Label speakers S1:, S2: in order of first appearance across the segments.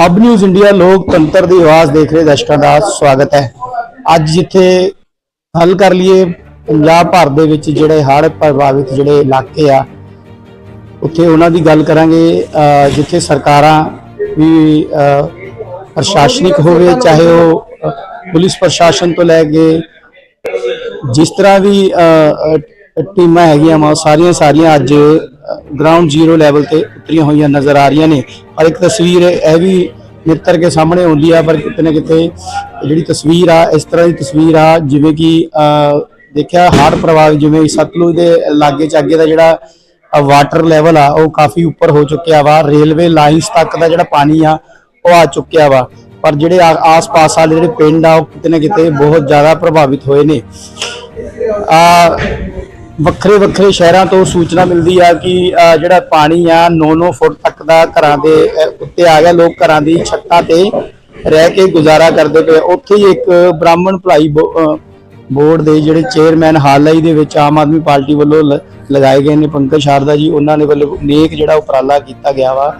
S1: ਅਬ news India ਲੋਕਤੰਤਰ ਦੀ ਆਵਾਜ਼ ਦੇਖ ਰਹੇ ਦਰਸ਼ਕਾਂ ਦਾ ਸਵਾਗਤ ਹੈ। ਅੱਜ ਜਿੱਥੇ ਹੱਲ ਕਰ ਲਈਏ, ਪੰਜਾਬ ਭਰ ਦੇ ਵਿੱਚ ਜਿਹੜੇ ਹੜ੍ਹ ਪ੍ਰਭਾਵਿਤ ਜਿਹੜੇ ਇਲਾਕੇ ਆ, ਉੱਥੇ ਉਹਨਾਂ ਦੀ ਗੱਲ ਕਰਾਂਗੇ। ਜਿੱਥੇ ਸਰਕਾਰਾਂ ਵੀ ਪ੍ਰਸ਼ਾਸਨਿਕ ਹੋਵੇ, ਚਾਹੇ ਉਹ ਪੁਲਿਸ ਪ੍ਰਸ਼ਾਸਨ ਤੋਂ ਲੈ ਕੇ ਜਿਸ ਤਰ੍ਹਾਂ ਵੀ ਟੀਮਾਂ ਹੈਗੀਆਂ ਵਾ, ਸਾਰੀਆਂ ਸਾਰੀਆਂ ਅੱਜ ਗਰਾਊਂਡ ਜ਼ੀਰੋ ਲੈਵਲ ਤੇ ਉਤਰੀਆਂ ਹੋਈਆਂ ਨਜ਼ਰ ਆ ਰਹੀਆਂ ਨੇ। ਪਰ ਇੱਕ ਤਸਵੀਰ ਇਹ ਵੀ ਮਿੱਤਰ ਕੇ ਸਾਹਮਣੇ ਆਉਂਦੀ ਆ, ਪਰ ਕਿਤੇ ਨਾ ਕਿਤੇ ਜਿਹੜੀ ਤਸਵੀਰ ਆ, ਇਸ ਤਰ੍ਹਾਂ ਦੀ ਤਸਵੀਰ ਆ, ਜਿਵੇਂ ਕਿ ਦੇਖਿਆ ਹੜ੍ਹ ਪ੍ਰਭਾਵਿਤ ਜਿਵੇਂ ਸਤਲੁਜ ਦੇ ਲਾਗੇ ਚ ਦਾ ਜਿਹੜਾ ਵਾਟਰ ਲੈਵਲ ਆ, ਉਹ ਕਾਫੀ ਉੱਪਰ ਹੋ ਚੁੱਕਿਆ ਵਾ। ਰੇਲਵੇ ਲਾਈਨਸ ਤੱਕ ਦਾ ਜਿਹੜਾ ਪਾਣੀ ਆ, ਉਹ ਆ ਚੁੱਕਿਆ ਵਾ। ਪਰ ਜਿਹੜੇ ਆ- ਆਸ-ਪਾਸ ਵਾਲੇ ਜਿਹੜੇ ਪਿੰਡ ਆ, ਉਹ ਕਿਤੇ ਨਾ ਕਿਤੇ ਬਹੁਤ ਜ਼ਿਆਦਾ ਪ੍ਰਭਾਵਿਤ ਹੋਏ ਨੇ। ਆ ਵੱਖਰੇ ਵੱਖਰੇ ਸ਼ਹਿਰਾਂ ਤੋਂ ਸੂਚਨਾ ਮਿਲਦੀ ਆ ਕਿ ਜਿਹੜਾ ਪਾਣੀ ਆ 9-9 ਫੁੱਟ ਤੱਕ ਦਾ ਘਰਾਂ ਦੇ ਉੱਤੇ ਆ ਗਿਆ। ਲੋਕ ਘਰਾਂ ਦੀ ਛੱਤਾਂ ਤੇ ਰਹਿ ਕੇ ਗੁਜ਼ਾਰਾ ਕਰਦੇ ਪਏ ਉੱਥੇ ਹੀ ਇੱਕ ਬ੍ਰਾਹਮਣ ਭਲਾਈ ਬੋ- ਬੋਰਡ ਦੇ ਜਿਹੜੇ ਚੇਅਰਮੈਨ ਹਾਲ ਹੀ ਦੇ ਵਿੱਚ ਆਮ ਆਦਮੀ ਪਾਰਟੀ ਵੱਲੋਂ ਲ- ਲਗਾਏ ਗਏ ਨੇ। ਪੰਕਜ ਸ਼ਾਰਦਾ ਜੀ, ਉਹਨਾਂ ਨੇ ਵੱਲੋਂ ਨੇਕ ਜਿਹੜਾ ਉਪਰਾਲਾ ਕੀਤਾ ਗਿਆ ਵਾ।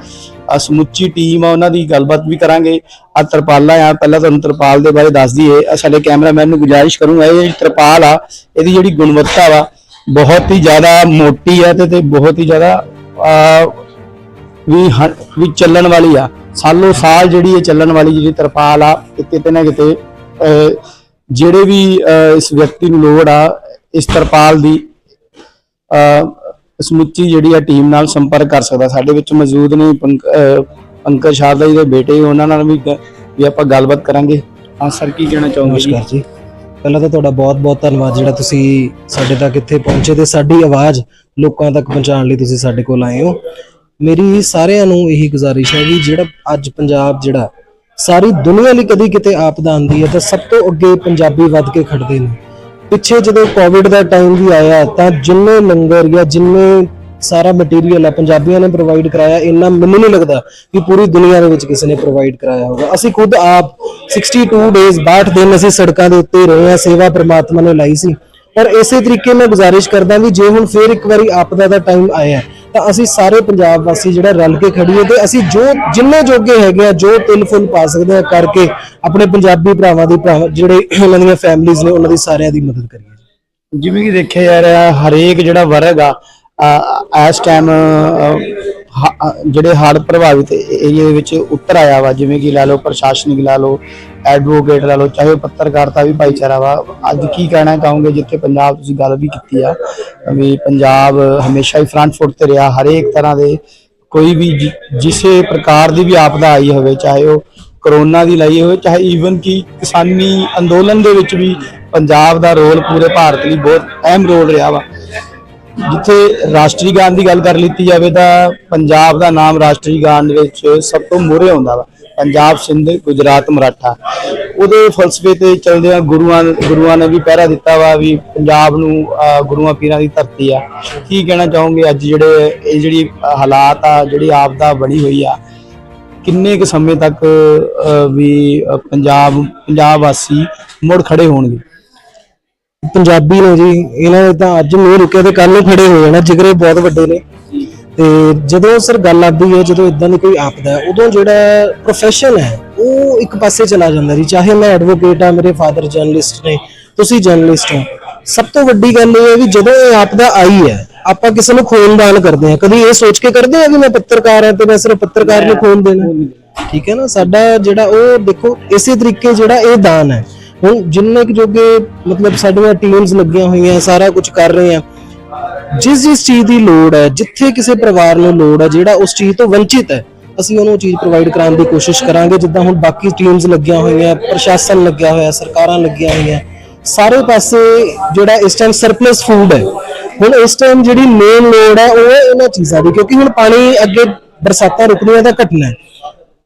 S1: ਆ ਸਮੁੱਚੀ ਟੀਮ ਆ, ਉਹਨਾਂ ਦੀ ਗੱਲਬਾਤ ਵੀ ਕਰਾਂਗੇ। ਆ ਤਰਪਾਲਾਂ ਆ, ਪਹਿਲਾਂ ਤੁਹਾਨੂੰ ਤਰਪਾਲ ਦੇ ਬਾਰੇ ਦੱਸ ਦਈਏ। ਸਾਡੇ ਕੈਮਰਾਮੈਨ ਨੂੰ ਗੁਜ਼ਾਰਿਸ਼ ਕਰੂੰਗਾ, ਇਹ ਜਿਹੜੀ ਤਰਪਾਲ ਆ, ਇਹਦੀ ਜਿਹੜੀ ਗੁਣਵੱਤਾ ਵਾ ਬਹੁਤ ਹੀ ਜ਼ਿਆਦਾ ਮੋਟੀ ਆ ਤੇ ਤੇ ਬਹੁਤ ਹੀ ਜ਼ਿਆਦਾ ਵੀ ਵੀ ਚੱਲਣ ਵਾਲੀ ਆ। ਸਾਲੋ ਸਾਲ ਜਿਹੜੀ ਇਹ ਚੱਲਣ ਵਾਲੀ ਜਿਹੜੀ ਤਰਪਾਲ ਆ ਕਿਤੇ ਨਾ ਕਿਤੇ ਜਿਹੜੇ ਵੀ ਇਸ ਵਿਅਕਤੀ ਨੂੰ ਲੋੜ ਆ ਇਸ ਤਰਪਾਲ ਦੀ ਸਮੁੱਚੀ ਜਿਹੜੀ ਆ ਟੀਮ ਨਾਲ ਸੰਪਰਕ ਕਰ ਸਕਦਾ। ਸਾਡੇ ਵਿੱਚ ਮੌਜੂਦ ਨੇ ਪੰਕ- ਅਹ, ਪੰਕਜ ਸ਼ਾਰਦਾ ਜੀ ਦੇ ਬੇਟੇ ਉਹਨਾਂ ਨਾਲ ਵੀ ਵੀ ਆਪਾਂ ਗੱਲਬਾਤ ਕਰਾਂਗੇ। ਹਾਂ ਸਰ ਕੀ ਕਹਿਣਾ ਚਾਹੋਗੇ ਜੀ।
S2: ਪਹਿਲਾਂ ਤਾਂ ਤੁਹਾਡਾ ਬਹੁਤ-ਬਹੁਤ ਧੰਨਵਾਦ ਜਿਹੜਾ ਤੁਸੀਂ ਸਾਡੇ ਤੱਕ ਇੱਥੇ ਪਹੁੰਚੇ ਤੇ ਸਾਡੀ ਆਵਾਜ਼ ਲੋਕਾਂ ਤੱਕ ਪਹੁੰਚਾਉਣ ਲਈ ਤੁਸੀਂ ਸਾਡੇ ਕੋਲ ਆਏ ਹੋ। ਮੇਰੀ ਸਾਰਿਆਂ ਨੂੰ ਇਹੀ ਗੁਜ਼ਾਰਿਸ਼ ਹੈ ਵੀ ਜਿਹੜਾ ਅੱਜ ਪੰਜਾਬ ਜਿਹੜਾ ਸਾਰੀ ਦੁਨੀਆ ਲਈ ਕਦੀ ਕਿਤੇ ਆਪਦਾ ਆਂਦੀ ਹੈ ਤਾਂ ਸਭ ਤੋਂ ਅੱਗੇ ਪੰਜਾਬੀ ਵੱਧ ਕੇ ਖੜਦੇ ਨੇ। ਪਿੱਛੇ ਜਦੋਂ ਕੋਵਿਡ ਦਾ ਟਾਈਮ ਵੀ ਆਇਆ ਤਾਂ ਜਿੰਨੇ ਲੰਗਰ ਜਾਂ ਜਿੰਨੇ ਸਾਰਾ ਮਟੀਰੀਅਲ ਆ ਪੰਜਾਬੀਆਂ ਨੇ ਪ੍ਰੋਵਾਈਡ ਕਰਾਇਆ, ਇੰਨਾ ਮੈਨੂੰ ਨਹੀਂ ਲੱਗਦਾ ਕਿ ਪੂਰੀ ਦੁਨੀਆ ਦੇ ਵਿੱਚ ਕਿਸੇ ਨੇ ਪ੍ਰੋਵਾਈਡ ਕਰਾਇਆ ਹੋਗਾ ਅਸੀਂ ਖੁਦ ਆਪ 62 ਡੇਜ਼ 62 ਦਿਨ ਅਸੀਂ ਸੜਕਾਂ ਦੇ ਉੱਤੇ ਰਹੇ ਹਾਂ, ਸੇਵਾ ਪ੍ਰਮਾਤਮਾ ਨੇ ਲਾਈ ਸੀ। ਪਰ ਇਸੇ ਤਰੀਕੇ ਮੈਂ ਗੁਜ਼ਾਰਿਸ਼ ਕਰਦਾ ਵੀ ਜੇ ਹੁਣ ਫੇਰ ਇੱਕ ਵਾਰੀ ਆਪਦਾ ਦਾ ਟਾਈਮ ਆਇਆ, ਤਾਂ ਅਸੀਂ ਸਾਰੇ ਪੰਜਾਬ ਵਾਸੀ ਜਿਹੜਾ ਰਲ ਕੇ ਖੜੀਏ ਤੇ ਅਸੀਂ ਜੋ, ਜਿੰਨੇ ਜੋਗੇ ਹੈਗੇ ਆ, ਜੋ ਤਿਲ ਫੁੱਲ ਪਾ ਸਕਦੇ ਆ ਕਰਕੇ ਆਪਣੇ ਪੰਜਾਬੀ ਭਰਾਵਾਂ ਦੀ ਜਿਹੜੇ ਉਹਨਾਂ ਦੀਆਂ ਫੈਮਿਲੀਆਂ ਨੇ, ਉਹਨਾਂ ਦੀ ਸਾਰਿਆਂ ਦੀ ਮਦਦ ਕਰੀਏ।
S1: ਜਿਵੇਂ ਕਿ ਦੇਖਿਆ ਜਾ ਰਿਹਾ, ਹਰੇਕ ਜਿਹੜਾ ਵਰਗ ਆ ਇਸ ਟਾਈਮ ਜਿਹੜੇ ਹੜ੍ਹ ਪ੍ਰਭਾਵਿਤ ਏਰੀਆ ਦੇ ਵਿੱਚ ਉੱਤਰ ਆਇਆ ਵਾ, ਜਿਵੇਂ ਕਿ ਲਾ ਲਓ ਪ੍ਰਸ਼ਾਸਨਿਕ ਲਾ ਲਓ ਐਡਵੋਕੇਟ ਲਾ ਲਓ, ਚਾਹੇ ਪੱਤਰਕਾਰਤਾ ਵੀ ਭਾਈਚਾਰਾ ਵਾ, ਅੱਜ ਕੀ ਕਹਿਣਾ ਚਾਹੋਗੇ ਜਿੱਥੇ ਪੰਜਾਬ ਤੁਸੀਂ ਗੱਲ ਵੀ ਕੀਤੀ ਆ, ਵੀ ਪੰਜਾਬ ਹਮੇਸ਼ਾ ਹੀ ਫਰੰਟ ਫੁੱਟ ਤੇ ਰਿਹਾ, ਹਰੇਕ ਤਰ੍ਹਾਂ ਦੇ ਕੋਈ ਵੀ ਜਿ- ਪ੍ਰਕਾਰ ਦੀ ਵੀ ਆਪਦਾ ਆਈ ਹੋਵੇ, ਚਾਹੇ ਉਹ ਕਰੋਨਾ ਦੀ ਲਈ ਹੋਵੇ, ਚਾਹੇ ਈਵਨ ਕਿ ਕਿਸਾਨੀ ਅੰਦੋਲਨ ਦੇ ਵਿੱਚ ਵੀ ਪੰਜਾਬ ਦਾ ਰੋਲ ਪੂਰੇ ਭਾਰਤ ਲਈ ਬਹੁਤ ਅਹਿਮ ਰੋਲ ਰਿਹਾ ਵਾ। ਜਿੱਥੇ ਰਾਸ਼ਟਰੀ ਗਾਨ ਦੀ ਗੱਲ ਕਰ ਲਿੱਤੀ ਜਾਵੇ ਤਾਂ ਪੰਜਾਬ ਦਾ ਨਾਮ ਰਾਸ਼ਟਰੀ ਗਾਨ ਵਿੱਚ ਸਭ ਤੋਂ ਮੂਹਰੇ ਆਉਂਦਾ ਵਾ, ਪੰਜਾਬ, ਸਿੰਧ, ਗੁਜਰਾਤ, ਮਰਾਠਾ। ਉਹਦੇ ਫਲਸਫੇ ਤੇ ਚੱਲਦੇ ਆ ਗੁਰੂਆਂ ਗੁਰੂਆਂ ਨੇ ਵੀ ਪਹਿਰਾ ਦਿੱਤਾ ਵਾ ਵੀ ਪੰਜਾਬ ਨੂੰ ਗੁਰੂਆਂ ਪੀਰਾਂ ਦੀ ਧਰਤੀ ਆ। ਕੀ ਕਹਿਣਾ ਚਾਹੋਗੇ ਅੱਜ ਜਿਹੜੇ ਇਹ ਜਿਹੜੀ ਹਾਲਾਤ ਆ, ਜਿਹੜੀ ਆਪਦਾ ਬਣੀ ਹੋਈ ਆ, ਕਿੰਨੇ ਕੁ ਸਮੇਂ ਤੱਕ ਵੀ ਪੰਜਾਬ ਪੰਜਾਬ ਵਾਸੀ ਮੁੜ ਖੜੇ ਹੋਣਗੇ?
S2: ਪੰਜਾਬੀ ਨੇ ਜੀ ਇਹਨਾਂ ਨੇ ਤਾਂ ਅੱਜ ਨਹੀਂ ਰੁਕੇ ਤੇ ਕੱਲ ਨੂੰ ਖੜੇ ਹੋ ਜਾਣਾ ਜਿਗਰੇ ਬਹੁਤ ਵੱਡੇ ਨੇ। ਤੇ ਜਦੋਂ ਸਰ ਗੱਲ ਆਦੀ ਹੈ ਜਦੋਂ ਇਦਾਂ ਦੀ ਕੋਈ ਆਪਦਾ ਉਦੋਂ ਜਿਹੜਾ ਪ੍ਰੋਫੈਸ਼ਨ ਹੈ ਉਹ ਇੱਕ ਪਾਸੇ ਚਲਾ ਜਾਂਦਾ ਜੀ। ਚਾਹੇ ਮੈਂ ਐਡਵੋਕੇਟ ਆ ਮੇਰੇ ਫਾਦਰ ਜਰਨਲਿਸਟ ਨੇ ਤੁਸੀਂ ਜਰਨਲਿਸਟ ਹੋ। ਸਭ ਤੋਂ ਵੱਡੀ ਗੱਲ ਇਹ ਹੈ ਵੀ ਜਦੋਂ ਇਹ ਆਪਦਾ ਆਈ ਹੈ ਆਪਾਂ ਕਿਸੇ ਨੂੰ ਖੂਨ ਦਾਨ ਕਰਦੇ ਹਾਂ। ਕਦੀ ਇਹ ਸੋਚ ਕੇ ਕਰਦੇ ਹਾਂ ਕਿ ਮੈਂ ਪੱਤਰਕਾਰ ਹਾਂ ਤੇ ਮੈਂ ਸਿਰਫ ਪੱਤਰਕਾਰ ਨੂੰ ਖੂਨ ਦੇਣਾ। ਠੀਕ ਹੈ ਨਾ ਸਾਡਾ ਜਿਹੜਾ ਉਹ ਦੇਖੋ ਇਸੇ ਤਰੀਕੇ ਜਿਹੜਾ ਇਹ ਦਾਨ ਹੈ ਹੁਣ ਜਿੰਨੇ ਕੁ ਜੋਗੇ ਮਤਲਬ ਸਾਡੀਆਂ ਟੀਮਸ ਲੱਗੀਆਂ ਹੋਈਆਂ, ਸਾਰਾ ਕੁਝ ਕਰ ਰਹੇ ਆ, ਜਿਸ ਜਿਸ ਚੀਜ਼ ਦੀ ਲੋੜ ਹੈ, ਜਿੱਥੇ ਕਿਸੇ ਪਰਿਵਾਰ ਨੂੰ ਲੋੜ ਹੈ, ਜਿਹੜਾ ਉਸ ਚੀਜ਼ ਤੋਂ ਵੰਚਿਤ ਹੈ, ਅਸੀਂ ਉਹਨੂੰ ਚੀਜ਼ ਪ੍ਰੋਵਾਈਡ ਕਰਾਉਣ ਦੀ ਕੋਸ਼ਿਸ਼ ਕਰਾਂਗੇ। ਜਿੱਦਾਂ ਹੁਣ ਬਾਕੀ ਟੀਮਸ ਲੱਗੀਆਂ ਹੋਈਆਂ, ਪ੍ਰਸ਼ਾਸਨ ਲੱਗਿਆ ਹੋਇਆ, ਸਰਕਾਰਾਂ ਲੱਗੀਆਂ ਹੋਈਆਂ, ਸਾਰੇ ਪਾਸੇ ਜਿਹੜਾ ਇਸ ਟਾਈਮ ਸਰਪਲਸ ਫੂਡ ਹੈ, ਹੁਣ ਇਸ ਟਾਈਮ ਜਿਹੜੀ ਮੇਨ ਲੋੜ ਹੈ, ਉਹ ਇਹਨਾਂ ਚੀਜ਼ਾਂ ਦੀ, ਕਿਉਂਕਿ ਹੁਣ ਪਾਣੀ ਅੱਗੇ ਬਰਸਾਤਾਂ ਰੁਕਣੀਆਂ ਤਾਂ ਘਟਣਾ ਹੈ।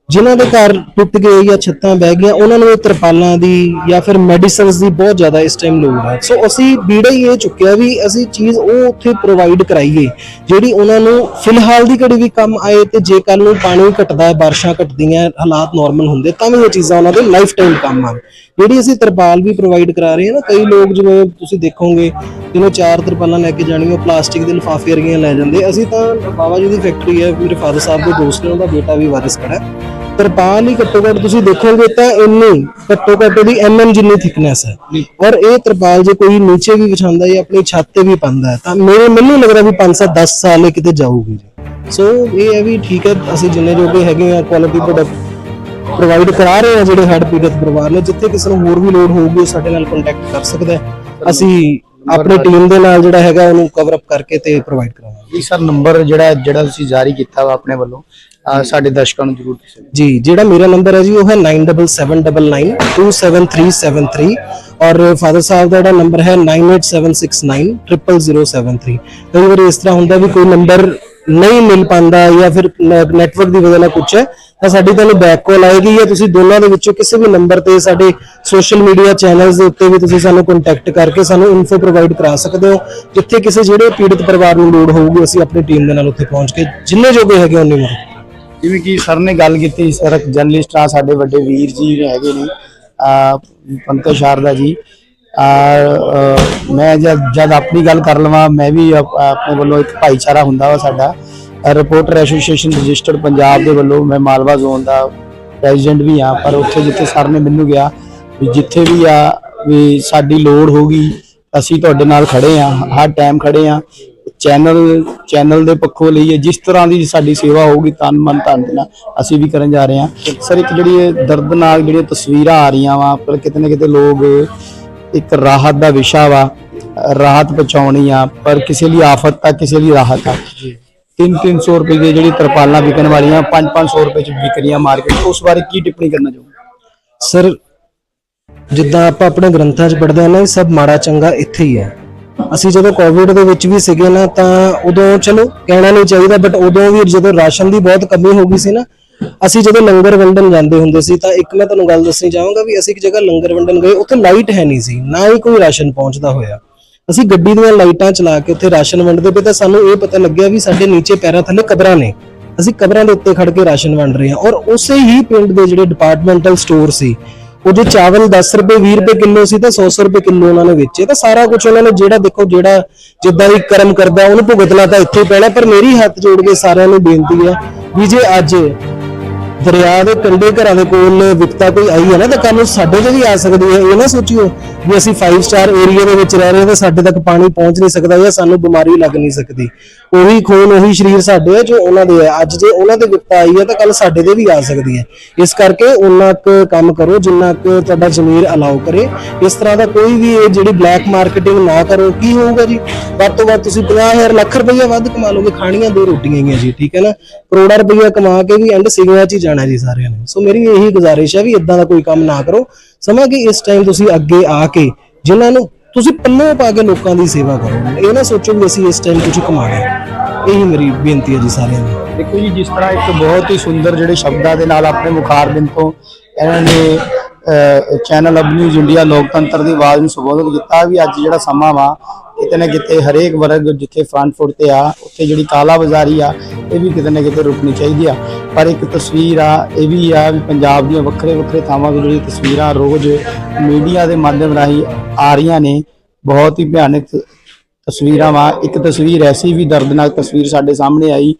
S2: ਜਿਨ੍ਹਾਂ ਦੇ ਘਰ ਟੁੱਟ ਗਏ ਜਾਂ ਛੱਤਾਂ ਬਹਿ ਗਈਆਂ, ਉਹਨਾਂ ਨੂੰ ਇਹ ਤਰਪਾਲਾਂ ਦੀ ਜਾਂ ਫਿਰ ਮੈਡੀਸਿਨਸ ਦੀ ਬਹੁਤ ਜ਼ਿਆਦਾ ਇਸ ਟਾਈਮ ਲੋੜ ਹੈ। ਸੋ ਅਸੀਂ ਬੀੜਾ ਹੀ ਇਹ ਚੁੱਕਿਆ ਵੀ ਅਸੀਂ ਚੀਜ਼ ਉਹ ਉੱਥੇ ਪ੍ਰੋਵਾਈਡ ਕਰਾਈਏ, ਜਿਹੜੀ ਉਹਨਾਂ ਨੂੰ ਫਿਲਹਾਲ ਦੀ ਘੜੀ ਵੀ ਕੰਮ ਆਏ ਤੇ ਜੇ ਕੱਲ ਨੂੰ ਪਾਣੀ ਘਟਦਾ ਹੈ ਬਾਰਿਸ਼ਾਂ ਘਟਦੀਆਂ, ਹਾਲਾਤ ਨਾਰਮਲ ਹੁੰਦੇ, ਤਾਂ ਵੀ ਇਹ ਚੀਜ਼ਾਂ ਉਹਨਾਂ ਦੇ ਲਾਈਫ ਟਾਈਮ ਕੰਮ ਆਉਣ ਜਿਹੜੀ ਅਸੀਂ ਤਰਪਾਲ ਵੀ ਪ੍ਰੋਵਾਈਡ ਕਰਾ ਰਹੇ ਹਾਂ ਨਾ, ਕਈ ਲੋਕ ਜਿਵੇਂ ਤੁਸੀਂ ਦੇਖੋਗੇ, ਜਿਹਨੂੰ ਚਾਰ ਤਰਪਾਲਾਂ ਲੈ ਕੇ ਜਾਣੀਆਂ ਪਲਾਸਟਿਕ ਦੇ ਲਿਫਾਫੇ ਵਰਗੀਆਂ ਲੈ ਜਾਂਦੇ, ਅਸੀਂ ਤਾਂ ਬਾਬਾ ਜੀ ਦੀ ਫੈਕਟਰੀ ਹੈ ਮੇਰੇ ਫਾਦਰ ਸਾਹਿਬ ਦੇ ਦੋਸਤ ਨੇ, ਉਹਦਾ ਬੇਟਾ ਵੀ ਵਾਰਿਸ ਖੜਾ ਤਰਪਾਲ ਹੀ ਘੱਟੋ ਘੱਟ ਤੁਸੀਂ ਦੇਖੋਗੇ ਤਾਂ ਇੰਨੀ ਘੱਟੋ ਘੱਟ ਦੀ ਐਮਐਮ ਜਿੰਨੀ ਥਿਕਨੈਸ ਹੈ। ਔਰ ਇਹ ਤਰਪਾਲ ਜੇ ਕੋਈ ਨੀਚੇ ਵੀ ਵਿਛਾਉਂਦਾ ਹੈ ਆਪਣੀ ਛੱਤ ਤੇ ਵੀ ਪਾਉਂਦਾ ਹੈ ਤਾਂ ਮੇਰੇ ਮੈਨੂੰ ਲੱਗਦਾ ਵੀ 5 10 ਸਾਲ ਇਹ ਕਿਤੇ ਜਾਊਗੀ ਜੀ। ਸੋ ਇਹ ਹੈ ਵੀ ਠੀਕ ਹੈ ਅਸੀਂ ਜਿੰਨੇ ਜੋਗੇ ਹੈਗੇ ਆ ਕੁਆਲਿਟੀ ਪ੍ਰੋਡਕਟ ਪ੍ਰੋਵਾਈਡ ਕਰਾ ਰਹੇ ਆ ਜਿਹੜੇ ਹੈਡ ਪੀੜਤ ਪਰਿਵਾਰ ਨੇ ਜਿੱਥੇ ਕਿਸੇ ਨੂੰ ਹੋਰ ਵੀ ਲੋਡ ਹੋਊਗੀ ਉਹ ਸਾਡੇ ਨਾਲ ਕੰਟੈਕਟ ਕਰ ਸਕਦਾ ਅਸੀਂ ਆਪਣੀ ਟੀਮ ਦੇ ਨਾਲ ਜਿਹੜਾ ਹੈਗਾ ਉਹਨੂੰ ਕਵਰ ਅਪ ਕਰਕੇ ਤੇ ਪ੍ਰੋਵਾਈਡ ਕਰਾਵਾਂਗੇ।
S1: ਜੀ ਸਰ ਨੰਬਰ ਜਿਹੜਾ ਜਿਹੜਾ ਤੁਸੀਂ ਜਾਰੀ ਕੀਤਾ ਵਾ ਆਪਣੇ ਵੱਲੋਂ ਅਹ ਸਾਡੇ ਦਰਸ਼ਕਾਂ ਨੂੰ ਜ਼ਰੂਰ ਦੱਸੋ
S2: ਜੀ ਜਿਹੜਾ ਮੇਰਾ ਨੰਬਰ ਹੈ ਜੀ ਉਹ ਹੈ 9779927373 ਔਰ ਫਾਦਰ ਸਾਹਿਬ ਦਾ ਜਿਹੜਾ ਨੰਬਰ ਹੈ 9876900073 ਕਈ ਵਾਰ ਇਸ ਤਰ੍ਹਾਂ ਹੁੰਦਾ ਵੀ ਕੋਈ ਨੰਬਰ ਨਹੀਂ ਮਿਲ ਪਾਉਂਦਾ ਜਾਂ ਫਿਰ ਨੈਟਵਰਕ ਦੀ ਵਜ੍ਹਾ ਨਾਲ ਕੁਝ ਹੈ ਤਾਂ ਸਾਡੀ ਤੁਹਾਨੂੰ ਬੈਕ ਕਾਲ ਆਏਗੀ ਜਾਂ ਤੁਸੀਂ ਦੋਨਾਂ ਦੇ ਵਿੱਚੋਂ ਕਿਸੇ ਵੀ ਨੰਬਰ ਤੇ ਸਾਡੇ ਸੋਸ਼ਲ ਮੀਡੀਆ ਚੈਨਲਸ ਦੇ ਉੱਤੇ ਵੀ ਤੁਸੀਂ ਸਾਨੂੰ ਕੰਟੈਕਟ ਕਰਕੇ ਸਾਨੂੰ ਇਨਫੋ ਪ੍ਰੋਵਾਈਡ ਕਰਾ ਸਕਦੇ ਹੋ ਜਿੱਥੇ ਕਿਸੇ ਜਿਹੜੇ ਪੀੜਤ ਪਰਿਵਾਰ ਨੂੰ ਲੋੜ ਹੋਊਗੀ ਅਸੀਂ ਆਪਣੀ ਟੀਮ ਦੇ ਨਾਲ ਉੱਥੇ ਪਹੁੰਚ ਕੇ ਜਿੰਨੇ ਜੋਗੇ ਹੈਗੇ ਉਹਨੇ ਮਦਦ
S1: ਜਿਵੇਂ ਕਿ ਸਰ ਨੇ ਗੱਲ ਕੀਤੀ ਸਰ ਜਰਨਲਿਸਟ ਆ, ਸਾਡੇ ਵੱਡੇ ਵੀਰ ਜੀ ਹੈਗੇ ਨੇ, ਆ, ਪੰਕਜ ਸ਼ਾਰਦਾ ਜੀ। ਆ ਮੈਂ ਜਦ ਜਦ ਆਪਣੀ ਗੱਲ ਕਰ ਲਵਾਂ, ਮੈਂ ਵੀ ਆਪਣੇ ਵੱਲੋਂ ਇੱਕ ਭਾਈਚਾਰਾ ਹੁੰਦਾ ਵਾ ਸਾਡਾ। ਰਿਪੋਰਟਰ ਐਸੋਸੀਏਸ਼ਨ ਰਜਿਸਟਰਡ ਪੰਜਾਬ ਦੇ ਵੱਲੋਂ ਮੈਂ ਮਾਲਵਾ ਜ਼ੋਨ ਦਾ ਪ੍ਰੈਜ਼ੀਡੈਂਟ ਵੀ ਆ ਪਰ ਉੱਥੇ ਜਿੱਥੇ ਸਰ ਨੇ ਮੈਨੂੰ ਗਿਆ ਵੀ ਜਿੱਥੇ ਵੀ ਆ, ਵੀ ਸਾਡੀ ਲੋੜ ਹੋਗੀ ਅਸੀਂ ਤੁਹਾਡੇ ਨਾਲ ਖੜੇ ਆ ਹਰ ਟਾਈਮ ਖੜੇ ਆ ਚੈਨਲ ਚੈਨਲ ਦੇ ਪੱਖੋਂ ਲਈਏ ਜਿਸ ਤਰ੍ਹਾਂ ਦੀ ਸਾਡੀ ਸੇਵਾ ਹੋਊਗੀ ਤਨ ਮਨ ਧਨ ਦੇ ਨਾਲ ਅਸੀਂ ਵੀ ਕਰਨ ਜਾ ਰਹੇ ਹਾਂ। ਸਰ ਇੱਕ ਜਿਹੜੀ ਇਹ ਦਰਦਨਾਕ ਜਿਹੜੀਆਂ ਤਸਵੀਰਾਂ ਆ ਰਹੀਆਂ ਵਾ ਪਰ ਕਿਤੇ ਨਾ ਕਿਤੇ ਲੋਕ ਇੱਕ ਰਾਹਤ ਦਾ ਵਿਸ਼ਾ ਵਾ ਰਾਹਤ ਪਹੁੰਚਾਉਣੀ ਆ ਪਰ ਕਿਸੇ ਲਈ ਆਫਤ ਆ ਕਿਸੇ ਲਈ ਰਾਹਤ ਆ। 3-300 ਰੁਪਏ ਦੀ ਜਿਹੜੀ ਤਰਪਾਲਾਂ ਵਿਕਣ ਵਾਲੀਆਂ 5-500 ਰੁਪਏ ਚ ਵਿਕ ਰਹੀਆਂ ਮਾਰਕੀਟ ਉਸ ਬਾਰੇ ਕੀ ਟਿੱਪਣੀ ਕਰਨਾ ਚਾਹੋਗੇ?
S2: ਸਰ ਜਿੱਦਾਂ ਆਪਾਂ ਆਪਣੇ ਗ੍ਰੰਥਾਂ 'ਚ ਪੜ੍ਹਦੇ ਹਾਂ ਨਾ ਇਹ ਸਭ ਮਾੜਾ ਚੰਗਾ ਇੱਥੇ ਹੀ ਹੈ। ਅਸੀਂ ਜਦੋਂ ਕੋਵਿਡ ਦੇ ਵਿੱਚ ਵੀ ਸੀਗੇ ਨਾ, ਤਾਂ ਉਦੋਂ ਚਲੋ ਕਹਿਣਾ ਨਹੀਂ ਚਾਹੀਦਾ ਬਟ ਉਦੋਂ ਵੀ ਜਦੋਂ ਰਾਸ਼ਨ ਦੀ ਬਹੁਤ ਕਮੀ ਹੋ ਗਈ ਸੀ ਨਾ, ਅਸੀਂ ਜਦੋਂ ਲੰਗਰ ਵੰਡਣ ਜਾਂਦੇ ਹੁੰਦੇ ਸੀ, ਤਾਂ ਇੱਕ ਮੈਂ ਤੁਹਾਨੂੰ ਗੱਲ ਦੱਸਣੀ ਚਾਹਾਂਗਾ ਵੀ ਅਸੀਂ ਇੱਕ ਜਗ੍ਹਾ ਲੰਗਰ ਵੰਡਣ ਗਏ, ਉੱਥੇ ਲਾਈਟ ਹੈ ਨਹੀਂ ਸੀ, ਨਾ ਹੀ ਕੋਈ ਰਾਸ਼ਨ ਪਹੁੰਚਦਾ ਹੋਇਆ। ਅਸੀਂ ਗੱਡੀ ਦੀਆਂ ਲਾਈਟਾਂ ਚਲਾ ਕੇ ਉੱਥੇ ਰਾਸ਼ਨ ਵੰਡਦੇ ਪਏ, ਤਾਂ ਸਾਨੂੰ ਇਹ ਪਤਾ ਲੱਗਿਆ ਵੀ ਸਾਡੇ ਨੀਚੇ ਪੈਰਾਂ ਥੱਲੇ ਕਬਰਾਂ ਨੇ। ਅਸੀਂ ਕਬਰਾਂ ਦੇ ਉੱਤੇ ਖੜ ਕੇ ਰਾਸ਼ਨ ਵੰਡ ਰਹੇ ਹਾਂ। ਔਰ ਉਸੇ ਹੀ ਪਿੰਡ ਦੇ ਜਿਹੜੇ ਡਿਪਾਰਟਮੈਂਟਲ ਸਟੋਰ ਸੀ ਉਹ ਜੇ ਚਾਵਲ 10 ਰੁਪਏ 20 ਰੁਪਏ ਕਿਲੋ ਸੀ ਤਾਂ 100 ਰੁਪਏ ਕਿਲੋ ਉਹਨਾਂ ਨੇ ਵੇਚੇ। ਤਾਂ ਸਾਰਾ ਕੁਝ ਉਹਨਾਂ ਨੇ ਜਿਹੜਾ ਦੇਖੋ, ਜਿਹੜਾ ਜਿੱਦਾਂ ਹੀ ਕਰਮ ਕਰਦਾ, ਉਹਨੂੰ ਭੁਗਤਣਾ ਤਾਂ ਇੱਥੇ ਪੈਣਾ, ਪਰ ਮੇਰੀ ਹੱਥ ਜੋੜ ਕੇ ਸਾਰਿਆਂ ਨੂੰ ਬੇਨਤੀ ਹੈ ਵੀ ਜੇ ਅੱਜ ਦਰਿਆ ਦੇ ਕੰਢੇ ਘਰਾਂ ਦੇ ਕੋਲ ਵਿਕਤਾ ਕੋਈ ਆਈ ਹੈ ਨਾ, ਤਾਂ ਕੱਲ ਸਾਡੇ ਤੇ ਵੀ ਆ ਸਕਦੀ ਹੈ। ਇਹ ਨਾ ਸੋਚਿਓ ਵੀ ਅਸੀਂ 5 ਸਟਾਰ ਏਰੀਆ ਦੇ ਵਿੱਚ ਰਹਿ ਰਹੇ ਹਾਂ, ਤਾਂ ਸਾਡੇ ਤੱਕ ਪਾਣੀ ਪਹੁੰਚ ਨਹੀਂ ਸਕਦਾ ਜਾਂ ਸਾਨੂੰ ਬਿਮਾਰੀ ਲੱਗ ਨਹੀਂ ਸਕਦੀ। ਉਹੀ ਖੂਨ, ਉਹੀ ਸਰੀਰ ਸਾਡੇ ਹੈ ਜੋ ਉਹਨਾਂ ਦੇ ਹੈ। ਅੱਜ ਜੇ ਉਹਨਾਂ ਦੇ ਵਿਕਤਾ ਆਈ ਹੈ, ਤਾਂ ਕੱਲ ਸਾਡੇ ਤੇ ਵੀ ਆ ਸਕਦੀ ਹੈ। ਇਸ ਕਰਕੇ ਉਹਨਾਂ ਕੁ ਕੰਮ ਕਰੋ, ਜਿੰਨਾ ਕੁ ਤੁਹਾਡਾ ਜ਼ਮੀਰ ਅਲਾਉ ਕਰੇ। ਇਸ ਤਰ੍ਹਾਂ ਦਾ ਕੋਈ ਵੀ ਇਹ ਜਿਹੜੀ ਬਲੈਕ ਮਾਰਕੀਟਿੰਗ ਨਾ ਕਰੋ, ਕੀ ਹੋਊਗਾ ਜੀ? ਵੱਧ ਤੋਂ ਵੱਧ ਤੁਸੀਂ 50000 ਲੱਖ ਰੁਪਈਆ ਵੱਧ ਕਮਾ ਲਓਗੇ, ਖਾਣੀਆਂ ਦੋ ਰੋਟੀਆਂ ਹੀ ਆ ਜੀ, ਠੀਕ ਹੈ ਨਾ? ਕਰੋੜਾ ਰੁਪਈਆ ਕਮਾ ਕੇ ਵੀ ਐਂਡ ਸਿਗਮਾ 'ਚ ਜਾਣਾ ਜੀ ਸਾਰਿਆਂ ਨੇ। ਸੋ ਮੇਰੀ ਇਹੀ ਗੁਜ਼ਾਰਿਸ਼ ਹੈ ਵੀ ਇਦਾਂ ਦਾ ਕੋਈ ਕੰਮ ਨਾ ਕਰੋ। ਸਮਾਂ ਕਿ ਇਸ ਟਾਈਮ ਤੁਸੀਂ ਅੱਗੇ ਆ ਕੇ ਜਿਨ੍ਹਾਂ ਨੂੰ ਤੁਸੀਂ ਪੱਲੇ ਪਾ ਕੇ ਲੋਕਾਂ ਦੀ ਸੇਵਾ ਕਰੋ। ਇਹ ਨਾ ਸੋਚੋ ਵੀ ਅਸੀਂ ਇਸ ਟਾਈਮ ਕੁਝ ਕਮਾਣਾ ਇਹੀ ਮੇਰੀ ਬੇਨਤੀ ਹੈ ਜੀ ਸਾਰਿਆਂ ਨੂੰ।
S1: ਦੇਖੋ ਜੀ, ਜਿਸ ਤਰ੍ਹਾਂ ਇੱਕ ਬਹੁਤ ਹੀ ਸੁੰਦਰ ਜਿਹੜੇ ਸ਼ਬਦਾਂ ਦੇ ਨਾਲ ਆਪਣੇ ਮੁਖਾਰਬਿੰਦ ਤੋਂ ਇਹਨਾਂ ਨੇ ਚੈਨਲ ਅਬ ਨਿਊਜ਼ ਇੰਡੀਆ ਲੋਕਤੰਤਰ ਦੀ ਆਵਾਜ਼ ਨੂੰ ਸੰਬੋਧਨ ਕੀਤਾ ਵੀ ਅੱਜ ਜਿਹੜਾ ਸਮਾਂ ਵਾ ਕਿਤੇ ਨਾ ਕਿਤੇ ਹਰੇਕ ਵਰਗ ਜਿੱਥੇ ਫਰੰਟ ਫੁੱਟ ਤੇ ਆ, ਉੱਥੇ ਜਿਹੜੀ ਕਾਲਾ ਬਾਜ਼ਾਰੀ ਆ, ਇਹ ਵੀ ਕਿਤੇ ਨਾ ਕਿਤੇ ਰੁਕਣੀ ਚਾਹੀਦੀ ਆ। ਪਰ ਇੱਕ ਤਸਵੀਰ ਆ, ਇਹ ਵੀ ਆ ਵੀ ਪੰਜਾਬ ਦੀਆਂ ਵੱਖਰੇ ਵੱਖਰੇ ਥਾਵਾਂ ਤੋਂ ਜਿਹੜੀ ਤਸਵੀਰਾਂ ਰੋਜ਼ ਮੀਡੀਆ ਦੇ ਮਾਧਿਅਮ ਰਾਹੀਂ ਆ ਰਹੀਆਂ ਨੇ, ਬਹੁਤ ਹੀ ਭਿਆਨਕ ਤਸਵੀਰਾਂ ਵਾ। ਇੱਕ ਤਸਵੀਰ ਐਸੀ ਵੀ ਦਰਦਨਾਕ ਤਸਵੀਰ ਸਾਡੇ ਸਾਹਮਣੇ ਆਈ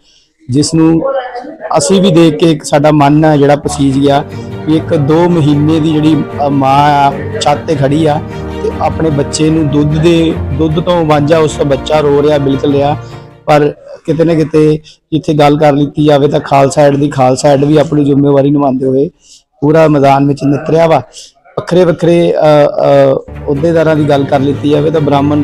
S1: ਜਿਸ ਨੂੰ ਅਸੀਂ ਵੀ ਦੇਖ ਕੇ ਸਾਡਾ ਮਨ ਹੈ ਜਿਹੜਾ ਪਸੀਜ ਗਿਆ ਵੀ ਇੱਕ 2 ਮਹੀਨੇ ਦੀ ਜਿਹੜੀ ਮਾਂ ਆ, ਛੱਤ ਤੇ ਖੜੀ ਆ ਤੇ ਆਪਣੇ ਬੱਚੇ ਨੂੰ ਦੁੱਧ ਦੇ, ਦੁੱਧ ਤੋਂ ਵਾਂਝਾ ਉਸ ਦਾ ਬੱਚਾ ਰੋ ਰਿਹਾ, ਬਿਲਕੁਲ ਰਿਹਾ। ਪਰ ਕਿਤੇ ਨਾ ਕਿਤੇ ਜਿੱਥੇ ਗੱਲ ਕਰ ਲਿੱਤੀ ਜਾਵੇ ਤਾਂ ਖਾਲਸਾ ਐਡ ਦੀ ਖਾਲਸਾ ਐਡ ਵੀ ਆਪਣੀ ਜ਼ਿੰਮੇਵਾਰੀ ਨਿਭਾਉਂਦੇ ਹੋਏ ਪੂਰਾ ਮੈਦਾਨ ਵਿੱਚ ਨਿਤਰਿਆ ਵਾ। ਵੱਖਰੇ ਵੱਖਰੇ ਅਹੁਦੇਦਾਰਾਂ ਦੀ ਗੱਲ ਕਰ ਲਿੱਤੀ ਜਾਵੇ ਤਾਂ ਬ੍ਰਾਹਮਣ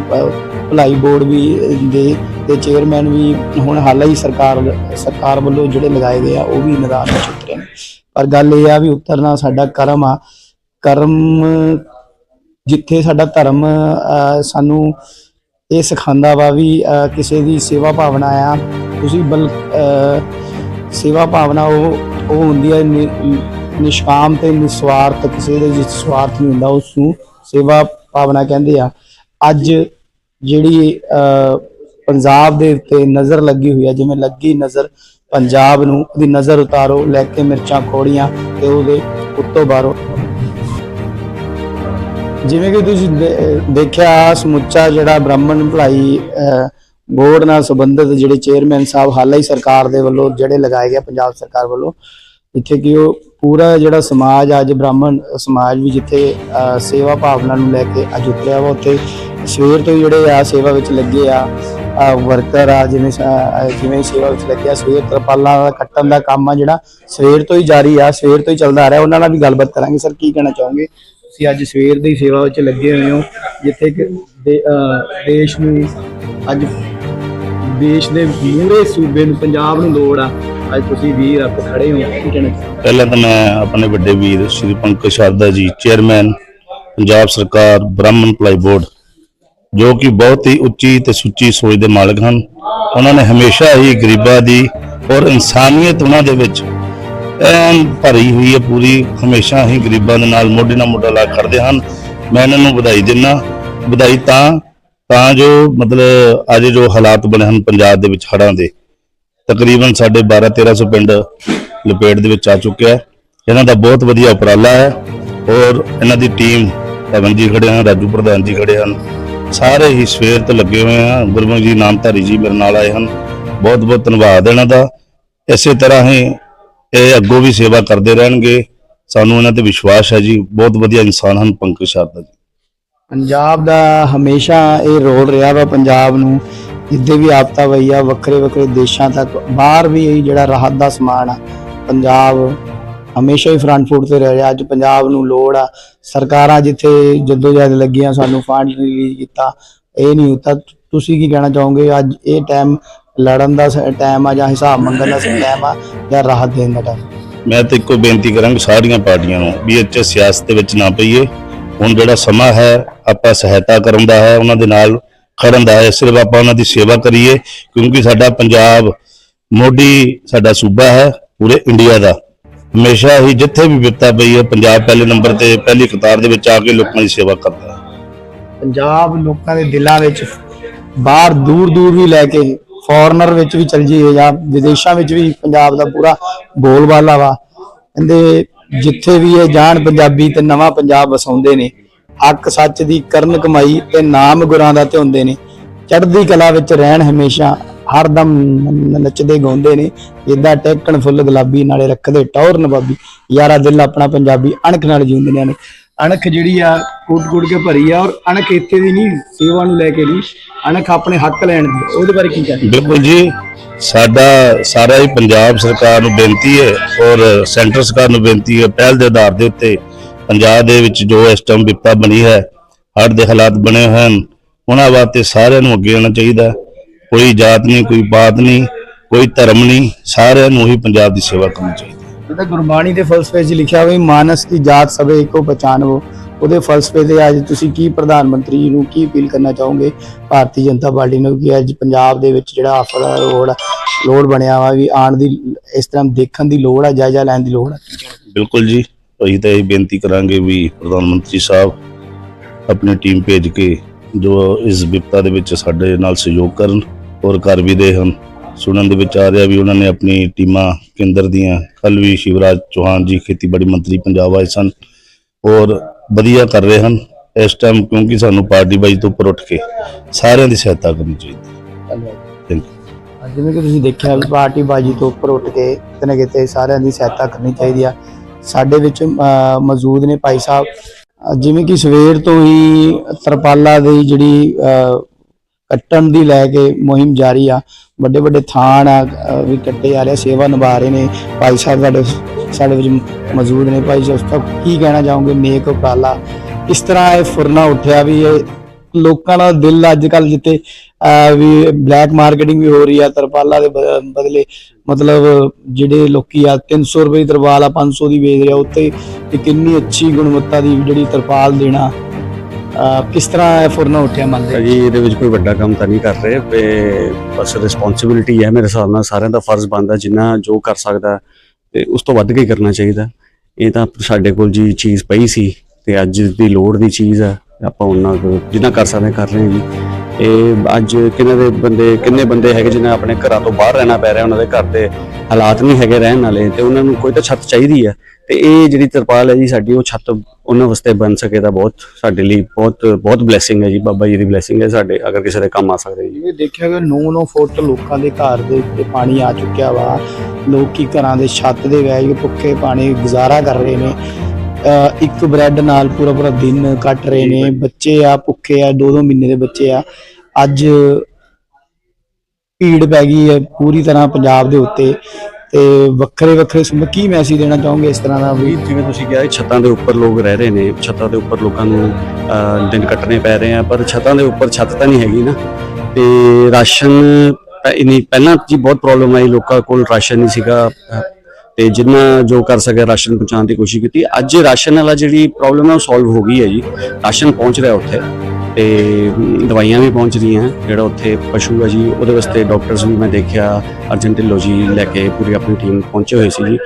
S1: ਭਲਾਈ ਬੋਰਡ ਵੀ ਦੇ ਤੇ ਚੇਅਰਮੈਨ ਵੀ ਹੁਣ ਹਾਲ ਹੀ ਸਰਕਾਰ ਸਰਕਾਰ ਵੱਲੋਂ ਜਿਹੜੇ ਲਗਾਏ ਗਏ ਆ, ਉਹ ਵੀ ਮੈਦਾਨ ਵਿੱਚ ਉਤਰੇ ਨੇ। ਪਰ ਗੱਲ ਇਹ ਆ ਵੀ ਉਤਰਨਾ ਸਾਡਾ ਕਰਮ ਆ। ਕਰਮ ਜਿੱਥੇ ਸਾਡਾ ਧਰਮ ਸਾਨੂੰ ਇਹ ਸਿਖਾਉਂਦਾ ਵਾ ਵੀ ਕਿਸੇ ਦੀ ਸੇਵਾ ਭਾਵਨਾ ਆ ਤੁਸੀਂ ਬਲ ਅ, ਸੇਵਾ ਭਾਵਨਾ ਉਹ ਉਹ ਹੁੰਦੀ ਹੈ ਨਿ- ਨਿਸ਼ਕਾਮ ਤੇ ਨਿਸਵਾਰਥ ਕਿਸੇ ਦੇ ਵਿੱਚ ਸਵਾਰਥ ਨਹੀਂ ਹੁੰਦਾ ਉਸ ਨੂੰ ਸੇਵਾ ਭਾਵਨਾ ਕਹਿੰਦੇ ਆ। ਅੱਜ ਜਿਹੜੀ ਪੰਜਾਬ ਦੇ ਉੱਤੇ ਨਜ਼ਰ ਲੱਗੀ ਹੋਈ ਆ ਜਿਵੇਂ ਲੱਗੀ ਨਜ਼ਰ ਪੰਜਾਬ ਨੂੰ ਉਹਦੀ ਨਜ਼ਰ ਉਤਾਰੋ ਲੈ ਕੇ ਮਿਰਚਾਂ ਖੋੜੀਆਂ ਤੇ ਉਹਦੇ ਉੱਤੋਂ ਬਾਹਰੋਂ ਜਿਵੇਂ ਕਿ ਤੁਸੀਂ ਦੇਖਿਆ, ਸਮੁੱਚਾ ਜਿਹੜਾ ਬ੍ਰਾਹਮਣ ਭਲਾਈ ਬੋਰਡ ਨਾਲ ਸੰਬੰਧਿਤ ਜਿਹੜੇ ਚੇਅਰਮੈਨ ਸਾਹਿਬ, ਹਾਲ ਹੀ ਸਰਕਾਰ ਦੇ ਵੱਲੋਂ ਜਿਹੜੇ ਲਗਾਏ ਗਏ ਪੰਜਾਬ ਸਰਕਾਰ ਵੱਲੋਂ, ਜਿੱਥੇ ਕਿ ਉਹ ਪੂਰਾ ਜਿਹੜਾ ਸਮਾਜ ਅੱਜ ਬ੍ਰਾਹਮਣ ਸਮਾਜ ਵੀ ਜਿੱਥੇ ਸੇਵਾ ਭਾਵਨਾ ਨੂੰ ਲੈ ਕੇ ਅੱਜ ਉਤਰਿਆ ਵਾ, ਉੱਥੇ ਸਵੇਰ ਤੋਂ ਹੀ ਜਿਹੜੇ ਆ, ਸੇਵਾ ਵਿੱਚ ਲੱਗੇ ਆ ਵਰਕਰ ਆ, ਜਿਵੇਂ ਜਿਵੇਂ ਸੇਵਾ ਵਿੱਚ ਲੱਗਿਆ ਸਵੇਰ ਤਰਪਾਲਾਂ ਦਾ, ਕੱਟਣ ਦਾ ਕੰਮ ਆ ਜਿਹੜਾ, ਸਵੇਰ ਤੋਂ ਹੀ ਜਾਰੀ ਆ, ਸਵੇਰ ਤੋਂ ਹੀ ਚੱਲਦਾ ਆ ਰਿਹਾ, ਉਹਨਾਂ ਨਾਲ ਵੀ ਗੱਲਬਾਤ ਕਰਾਂਗੇ, ਸਰ, ਕੀ ਕਹਿਣਾ ਚਾਹੋਗੇ? ਤੁਸੀਂ ਅੱਜ ਸਵੇਰ ਦੀ ਸੇਵਾ ਵਿੱਚ ਲੱਗੇ ਹੋਏ ਹੋ, ਜਿੱਥੇ ਦੇਸ਼ ਨੂੰ ਅੱਜ ਦੇਸ਼ ਦੇ ਮੂਹਰੇ ਸੂਬੇ ਨੂੰ, ਪੰਜਾਬ ਨੂੰ ਲੋੜ ਆ। ਅੱਜ ਤੁਸੀਂ ਵੀਰ ਆਪ ਖੜੇ ਹੋ।
S3: ਪਹਿਲਾਂ ਤਾਂ ਮੈਂ ਆਪਣੇ ਵੱਡੇ ਵੀਰ ਸ਼੍ਰੀ ਪੰਕਜ ਸ਼ਾਰਦਾ ਜੀ, ਚੇਅਰਮੈਨ, ਪੰਜਾਬ ਸਰਕਾਰ, ਬ੍ਰਾਹਮਣ ਭਲਾਈ ਬੋਰਡ, ਜੋ ਕਿ ਬਹੁਤ ਹੀ ਉੱਚੀ ਤੇ ਸੁੱਚੀ ਸੋਚ ਦੇ ਮਾਲਕ ਹਨ। ਉਹਨਾਂ ਨੇ ਹਮੇਸ਼ਾ ਹੀ ਗਰੀਬਾਂ ਦੀ ਔਰ ਇਨਸਾਨੀਅਤ ਉਹਨਾਂ ਦੇ ਵਿੱਚ ਐਨ ਭਰੀ ਹੋਈ ਹੈ ਪੂਰੀ, ਹਮੇਸ਼ਾ ਹੀ ਗਰੀਬਾਂ ਦੇ ਨਾਲ ਮੋਢੇ ਨਾਲ ਮੋਢਾ ਲਾ ਕੇ ਖੜਦੇ ਹਨ। ਮੈਂ ਇਹਨਾਂ ਨੂੰ ਵਧਾਈ ਦਿੰਦਾ ਵਧਾਈ ਤਾਂ ਤਾਂ ਜੋ ਮਤਲਬ ਅੱਜ ਜੋ ਹਾਲਾਤ ਬਣੇ ਹਨ ਪੰਜਾਬ ਦੇ ਵਿੱਚ ਹੜ੍ਹਾਂ ਦੇ, ਤਕਰੀਬਨ ਸਾਡੇ 12 1300 ਪਿੰਡ ਲਪੇਟ ਦੇ ਵਿੱਚ ਆ ਚੁੱਕਿਆ ਹੈ ਇਹਨਾਂ ਦਾ ਬਹੁਤ ਵਧੀਆ ਉਪਰਾਲਾ ਹੈ ਔਰ ਇਹਨਾਂ ਦੀ ਟੀਮ ਪਵਨ ਜੀ ਖੜੇ ਹਨ, ਰਾਜੂ ਪ੍ਰਧਾਨ ਜੀ ਖੜੇ ਹਨ। ਸਾਰੇ ਹੀ ਸਵੇਰ ਤੋਂ ਲੱਗੇ ਹੋਏ ਹਨ ਗੁਰਮੁਖ ਜੀ, ਨਾਮਧਾਰੀ ਜੀ ਮੇਰੇ ਨਾਲ ਆਏ ਹਨ। ਬਹੁਤ ਬਹੁਤ ਧੰਨਵਾਦ ਇਹਨਾਂ ਦਾ। ਇਸੇ ਤਰ੍ਹਾਂ ਹੀ ਇਹ ਅੱਗੋਂ ਵੀ ਸੇਵਾ ਕਰਦੇ ਰਹਿਣਗੇ। ਸਾਨੂੰ ਇਹਨਾਂ ਤੇ ਵਿਸ਼ਵਾਸ ਹੈ ਜੀ। ਬਹੁਤ ਵਧੀਆ ਇਨਸਾਨ ਹਨ ਪੰਕਜ ਸ਼ਾਰਦਾ ਜੀ।
S1: ਪੰਜਾਬ ਦਾ ਹਮੇਸ਼ਾ ਇਹ ਰੋਲ ਰਿਹਾ ਵਾ ਪੰਜਾਬ ਨੂੰ, ਜਿੱਦੇ ਵੀ ਆਪਤਾ ਪਈ ਆ ਵੱਖਰੇ ਵੱਖਰੇ ਦੇਸ਼ਾਂ ਤੱਕ, ਬਾਹਰ ਵੀ ਇਹ ਜਿਹੜਾ ਰਾਹਤ ਦਾ ਸਮਾਨ ਆ। ਪੰਜਾਬ ਹਮੇਸ਼ਾ ਹੀ ਫਰੰਟ ਫੁੱਟ ਤੇ ਰਹਿ ਰਿਹਾ। ਅੱਜ ਪੰਜਾਬ ਨੂੰ ਲੋੜ ਆ। ਸਰਕਾਰਾਂ ਜਿੱਥੇ ਜਦੋਂ ਜਦ ਲੱਗੀਆਂ, ਸਾਨੂੰ ਫੰਡ ਰਿਲੀਜ਼ ਕੀਤਾ। ਇਹ ਨਹੀਂ ਹੁੰਦਾ। ਤੁਸੀਂ ਕੀ ਕਹਿਣਾ ਚਾਹੋਗੇ? ਅੱਜ ਇਹ ਟਾਈਮ ਲੜਨ ਦਾ ਟਾਈਮ ਆ ਜਾਂ ਹਿਸਾਬ ਮੰਗਣ ਦਾ ਟਾਈਮ ਆ ਜਾਂ ਰਾਹਤ ਦੇਣ ਦਾ ਟਾਈਮ
S3: ਮੈਂ ਤਾਂ ਇੱਕੋ ਬੇਨਤੀ ਕਰਾਂਗਾ ਸਾਰੀਆਂ ਪਾਰਟੀਆਂ ਨੂੰ ਵੀ 'ਚ ਸਿਆਸਤ ਦੇ ਵਿੱਚ ਨਾ ਪਈਏ। ਹੁਣ ਜਿਹੜਾ ਸਮਾਂ ਹੈ ਆਪਾਂ ਸਹਾਇਤਾ ਕਰਨ ਦਾ ਹੈ ਉਹਨਾਂ ਦੇ ਨਾਲ ਖੜਨ ਦਾ ਹੈ ਸਿਰਫ ਆਪਾਂ ਉਹਨਾਂ ਦੀ ਸੇਵਾ ਕਰੀਏ ਕਿਉਂਕਿ ਸਾਡਾ ਪੰਜਾਬ ਮੋਢੀ ਸਾਡਾ ਸੂਬਾ ਹੈ ਪੂਰੇ ਇੰਡੀਆ ਦਾ। ਹਮੇਸ਼ਾ ਹੀ ਜਿੱਥੇ ਵੀ ਵਿਪਤਾ ਪਈ ਹੈ ਪੰਜਾਬ ਪਹਿਲੇ ਨੰਬਰ ਤੇ ਪਹਿਲੀ ਕਤਾਰ ਦੇ ਵਿੱਚ ਆ ਕੇ ਲੋਕਾਂ ਦੀ ਸੇਵਾ ਕਰਦਾ। ਹੈ
S1: ਪੰਜਾਬ ਲੋਕਾਂ ਦੇ ਦਿਲਾਂ ਵਿੱਚ ਬਾਹਰ ਦੂਰ ਦੂਰ ਵੀ ਲੈ ਕੇ ਫੋਰਨਰ ਵਿੱਚ ਵੀ ਚਲ ਜਾਈਏ ਜਾਂ ਵਿਦੇਸ਼ਾਂ ਵਿੱਚ ਵੀ ਪੰਜਾਬ ਦਾ ਪੂਰਾ ਬੋਲਬਾਲਾ ਵਾ। ਕਹਿੰਦੇ ਜਿੱਥੇ ਵੀ ਇਹ ਜਾਣ ਪੰਜਾਬੀ ਤੇ ਨਵਾਂ ਪੰਜਾਬ ਵਸਾਉਂਦੇ ਨੇ, ਹੱਕ ਸੱਚ ਦੀ ਕਰਨ ਕਮਾਈ ਤੇ ਨਾਮ ਗੁਰਾਂ ਦਾ ਧਿਆਉਂਦੇ ਨੇ। ਚੜ੍ਹਦੀ ਕਲਾ ਵਿੱਚ ਰਹਿਣ ਹਮੇਸ਼ਾ ਹਰਦਮ ਨ- ਨੱਚਦੇ ਗਾਉਂਦੇ ਨੇ। ਜਿੱਦਾਂ ਟੇਕਣ ਫੁੱਲ ਗੁਲਾਬੀ ਨਾਲੇ ਰੱਖਦੇ ਟੌਰ ਨਵਾਬੀ। ਯਾਰਾ ਦਿਲ ਆਪਣਾ ਪੰਜਾਬੀ ਅਣਖ ਨਾਲ ਜਿਉਂਦੇ ਨੇ ਅਣਖ। ਜਿਹੜੀ ਆ, ਕੁੱਟ ਕੁੱਟ ਕੇ ਭਰੀ ਆ, ਔਰ ਅਣਖ ਇੱਥੇ ਦੀ ਨਹੀਂ, ਸੇਵਾ ਨੂੰ ਲੈ ਕੇ ਨਹੀਂ, ਅਣਖ ਆਪਣੇ ਹੱਕ ਲੈਣ ਦੀ, ਉਹਦੇ ਬਾਰੇ ਕੀ ਕਹਿੰਦੇ
S3: ਬਿਲਕੁਲ ਜੀ, ਸਾਡਾ ਸਾਰਾ ਹੀ ਪੰਜਾਬ ਸਰਕਾਰ ਨੂੰ ਬੇਨਤੀ ਹੈ, ਔਰ ਸੈਂਟਰ ਸਰਕਾਰ ਨੂੰ ਬੇਨਤੀ ਹੈ, ਪਹਿਲ ਦੇ ਆਧਾਰ ਦੇ ਉੱਤੇ ਪੰਜਾਬ ਦੇ ਵਿੱਚ ਜੋ ਇਸ ਟਾਈਮ ਵਿਪਤਾ ਬਣੀ ਹੈ ਹੜ ਦੇ ਹਾਲਾਤ ਬਣੇ ਹੋਏ ਹਨ, ਉਹਨਾਂ ਵਾਸਤੇ ਸਾਰਿਆਂ ਨੂੰ ਅੱਗੇ ਆਉਣਾ ਚਾਹੀਦਾ ਕੋਈ ਜਾਤ ਨਹੀਂ, ਕੋਈ ਪਾਤ ਨਹੀਂ, ਕੋਈ ਧਰਮ ਨਹੀਂ, ਸਾਰਿਆਂ ਨੂੰ ਹੀ ਪੰਜਾਬ ਦੀ ਸੇਵਾ ਕਰਨੀ ਚਾਹੀਦੀ ਹੈ
S1: ਗੁਰਬਾਣੀ ਦੇ ਫਲਸਫੇ 'ਚ ਲਿਖਿਆ ਹੋਇਆ ਮਾਨਸ ਕੀ ਜਾਤ ਸਭੇ ਇੱਕੋ ਪਛਾਨਵੋ ਉਹਦੇ ਫਲਸਫੇ ਤੇ ਅੱਜ ਤੁਸੀਂ ਕੀ ਪ੍ਰਧਾਨ ਮੰਤਰੀ ਨੂੰ ਕੀ ਅਪੀਲ ਕਰਨਾ ਚਾਹੋਗੇ? ਭਾਰਤੀ ਜਨਤਾ ਪਾਰਟੀ ਨੂੰ ਕਿ ਅੱਜ ਪੰਜਾਬ ਦੇ ਵਿੱਚ ਜਿਹੜਾ ਆਫਰ ਰੋਡ ਲੋੜ ਬਣਿਆ ਵਾ ਵੀ ਆਉਣ ਦੀ, ਇਸ ਤਰ੍ਹਾਂ ਦੇਖਣ ਦੀ ਲੋੜ ਆ, ਜਾਇਜ਼ਾ ਲੈਣ ਦੀ ਲੋੜ ਆ?
S3: ਬਿਲਕੁਲ ਜੀ। ਅਸੀਂ ਤਾਂ ਇਹ ਬੇਨਤੀ ਕਰਾਂਗੇ ਵੀ ਪ੍ਰਧਾਨ ਮੰਤਰੀ ਸਾਹਿਬ ਆਪਣੀ ਟੀਮ ਭੇਜ ਕੇ ਜੋ ਇਸ ਵਿਪਤਾ ਦੇ ਵਿੱਚ ਸਾਡੇ ਨਾਲ ਸਹਿਯੋਗ ਕਰਨ ਔਰ ਕਰ ਵੀ ਰਹੇ ਹਨ। ਸੁਣਨ ਦੇ ਵਿੱਚ ਆ ਰਿਹਾ ਵੀ ਉਹਨਾਂ ਨੇ ਆਪਣੀ ਟੀਮਾਂ ਕੇਂਦਰ ਦੀਆਂ ਕੱਲ ਵੀ ਸ਼ਿਵਰਾਜ ਚੌਹਾਨ ਜੀ ਖੇਤੀਬਾੜੀ ਮੰਤਰੀ ਪੰਜਾਬ ਆਏ ਸਨ ਔਰ ਵਧੀਆ ਕਰ ਰਹੇ ਹਨ। ਇਸ ਟਾਈਮ ਕਿਉਂਕਿ ਸਾਨੂੰ ਪਾਰਟੀ ਬਾਈ ਤੋਂ ਉੱਪਰ ਉੱਠ ਕੇ ਸਾਰਿਆਂ ਦੀ ਸਹਾਇਤਾ ਕਰਨੀ ਚਾਹੀਦੀ ਹੈ।
S1: ਜਿਵੇਂ ਕਿ ਤੁਸੀਂ ਦੇਖਿਆ ਵੀ ਪਾਰਟੀ ਬਾਜੀ ਤੋਂ ਉੱਪਰ ਉੱਠ ਕੇ ਕਿਤੇ ਨਾ ਕਿਤੇ ਸਾਰਿਆਂ ਦੀ ਸਹਾਇਤਾ ਕਰਨੀ ਚਾਹੀਦੀ ਆ। ਸਾਡੇ ਵਿੱਚ ਮੌਜੂਦ ਨੇ ਭਾਈ ਸਾਹਿਬ ਜਿਵੇਂ ਕਿ ਸਵੇਰ ਤੋਂ ਹੀ ਤਰਪਾਲਾ ਦੀ ਜਿਹੜੀ ਕੱਟਣ ਦੀ ਲੈ ਕੇ ਮੁਹਿੰਮ ਜਾਰੀ ਆ ਵੱਡੇ ਵੱਡੇ ਥਾਣ ਆ ਅਹ, ਵੀ ਕੱਟੇ ਜਾ ਰਹੇ ਸੇਵਾ ਨਿਭਾ ਰਹੇ ਨੇ। ਭਾਈ ਸਾਹਿਬ ਸਾਡੇ ਸਾਡੇ ਵਿੱਚ ਮੌਜੂਦ ਨੇ। ਭਾਈ ਸਾਹਿਬ ਕੀ ਕਹਿਣਾ ਚਾਹੋਗੇ? ਨੇਕ ਉਪਰਾਲਾ। ਕਿਸ ਤਰ੍ਹਾਂ ਇਹ ਫੁਰਨਾ ਉੱਠਿਆ ਵੀ ਇਹ ਲੋਕਾਂ ਦਾ ਦਿਲ ਅੱਜ ਕੱਲ ਜਿੱਤੇ ਅਹ ਵੀ ਬਲੈਕ ਮਾਰਕੀਟਿੰਗ ਵੀ ਹੋ ਰਹੀ ਆ ਤਰਪਾਲਾਂ ਦੇ ਬ- ਬਦਲੇ। ਮਤਲਬ ਜਿਹੜੇ ਲੋਕੀ ਆ 300 ਰੁਪਏ ਦੀ ਤਰਪਾਲ ਆ 500 ਦੀ ਵੇਚ ਰਿਹਾ ਉੱਤੇ ਤੇ ਕਿੰਨੀ ਅੱਛੀ ਗੁਣਵੱਤਾ ਦੀ ਜਿਹੜੀ ਤਰਪਾਲ ਦੇਣਾ। ਕਿਸ ਤਰ੍ਹਾਂ ਫੁਰਨਾ ਉੱਠਿਆ ਮੰਨ ਦੇ
S4: ਜੀ ਇਹਦੇ ਵਿੱਚ ਕੋਈ ਵੱਡਾ ਕੰਮ ਤਾਂ ਨਹੀਂ ਕਰ ਰਹੇ। ਤੇ ਬਸ ਰਿਸਪੌਂਸਿਬਿਲਟੀ ਹੈ ਮੇਰੇ ਹਿਸਾਬ ਨਾਲ, ਸਾਰਿਆਂ ਦਾ ਫਰਜ਼ ਬਣਦਾ, ਜਿੰਨਾ ਜੋ ਕਰ ਸਕਦਾ, ਤੇ ਉਸ ਤੋਂ ਵੱਧ ਕੇ ਕਰਨਾ ਚਾਹੀਦਾ। ਇਹ ਤਾਂ ਸਾਡੇ ਕੋਲ ਜੀ ਚੀਜ਼ ਪਈ ਸੀ, ਤੇ ਅੱਜ ਦੀ ਲੋੜ ਦੀ ਚੀਜ਼ ਆ, ਆਪਾਂ ਉਹਨਾਂ ਕੋਲ ਜਿੰਨਾ ਕਰ ਸਕਦੇ ਹਾਂ, ਕਰ ਰਹੇ ਹਾਂ ਜੀ। ਇਹ ਅੱਜ ਕਿਹਨਾਂ ਦੇ ਬੰਦੇ, ਕਿੰਨੇ ਬੰਦੇ ਹੈਗੇ ਜਿਨ੍ਹਾਂ ਆਪਣੇ ਘਰਾਂ ਤੋਂ ਬਾਹਰ ਰਹਿਣਾ ਪੈ ਰਿਹਾ, ਉਹਨਾਂ ਦੇ ਘਰ ਦੇ ਹਾਲਾਤ ਨਹੀਂ ਹੈਗੇ ਰਹਿਣ ਵਾਲੇ, ਤੇ ਉਹਨਾਂ ਨੂੰ ਕੋਈ ਤਾਂ ਛੱਤ ਚਾਹੀਦੀ ਹੈ ਤੇ ਇਹ ਜਿਹੜੀ ਤਰਪਾਲ ਹੈ ਜੀ, ਸਾਡੀ ਉਹ ਛੱਤ ਉਹਨਾਂ ਵਾਸਤੇ ਬਣ ਸਕੇ ਤਾਂ ਬਹੁਤ ਸਾਡੇ ਲਈ ਬਹੁਤ ਬਹੁਤ ਬਲੇਸਿੰਗ ਹੈ ਜੀ, ਬਾਬਾ ਜੀ ਦੀ ਬਲੇਸਿੰਗ ਹੈ ਸਾਡੇ, ਅਗਰ ਕਿਸੇ ਦੇ ਕੰਮ ਆ ਸਕਦੇ ਜੀ।
S1: ਜਿਵੇਂ ਦੇਖਿਆ ਗਿਆ 9-9 ਫੁੱਟ ਲੋਕਾਂ ਦੇ ਘਰ ਦੇ ਉੱਤੇ ਪਾਣੀ ਆ ਚੁੱਕਿਆ ਵਾ। ਲੋਕੀ ਘਰਾਂ ਦੇ ਛੱਤ ਦੇ ਬਹਿ ਕੇ ਭੁੱਖੇ ਪਾਣੀ ਗੁਜ਼ਾਰਾ ਕਰ ਰਹੇ ਨੇ। ਇੱਕ ਬ੍ਰੈਡ ਨਾਲ ਪੂਰਾ ਪੂਰਾ ਦਿਨ ਕੱਟ ਰਹੇ ਨੇ। ਬੱਚੇ ਆ ਭੁੱਖੇ ਆ 2-2 ਮਹੀਨੇ ਦੇ ਬੱਚੇ ਆ। ਅੱਜ ਭੀੜ ਪੈ ਗਈ ਹੈ ਪੂਰੀ ਤਰ੍ਹਾਂ ਪੰਜਾਬ ਦੇ ਉੱਤੇ ਤੇ ਵੱਖਰੇ ਵੱਖਰੇ ਸਮੂਹ ਕੀ ਮੈਸੇਜ ਦੇਣਾ ਚਾਹੋਗੇ ਇਸ ਤਰ੍ਹਾਂ ਦਾ ਵੀ?
S4: ਜਿਵੇਂ ਤੁਸੀਂ ਕਿਹਾ ਛੱਤਾਂ ਦੇ ਉੱਪਰ ਲੋਕ ਰਹਿ ਰਹੇ ਨੇ। ਛੱਤਾਂ ਦੇ ਉੱਪਰ ਲੋਕਾਂ ਨੂੰ ਦਿਨ ਕੱਟਣੇ ਪੈ ਰਹੇ ਆ ਪਰ ਛੱਤਾਂ ਦੇ ਉੱਪਰ ਛੱਤ ਤਾਂ ਨਹੀਂ ਹੈਗੀ ਨਾ। ਤੇ ਰਾਸ਼ਨ ਇਨੀ ਪਹਿਲਾਂ ਜੀ ਬਹੁਤ ਪ੍ਰੋਬਲਮ ਆਈ ਲੋਕਾਂ ਕੋਲ ਰਾਸ਼ਨ ਨਹੀਂ ਸੀਗਾ। ਤੇ ਜਿੰਨਾ ਜੋ ਕਰ ਸਕੇ ਰਾਸ਼ਨ ਪਹੁੰਚਾਉਣ ਦੀ ਕੋਸ਼ਿਸ਼ ਕੀਤੀ। ਅੱਜ ਰਾਸ਼ਨ ਵਾਲਾ ਜਿਹੜੀ ਪ੍ਰੋਬਲਮ ਹੈ ਉਹ ਸੋਲਵ ਹੋ ਗਈ ਹੈ ਜੀ। ਰਾਸ਼ਨ ਪਹੁੰਚ ਰਿਹਾ ਉੱਥੇ ਤੇ ਦਵਾਈਆਂ ਵੀ ਪਹੁੰਚ ਰਹੀਆਂ, ਜਿਹੜਾ ਉੱਥੇ ਪਸ਼ੂ ਹੈ ਜੀ, ਉਹਦੇ ਵਾਸਤੇ ਡਾਕਟਰਸ ਵੀ ਮੈਂ ਦੇਖਿਆ ਅਰਜਨ ਢਿੱਲੋਂ ਜੀ ਲੈ ਕੇ ਪੂਰੀ ਆਪਣੀ ਟੀਮ ਪਹੁੰਚੇ ਹੋਏ ਸੀ ਜੀ।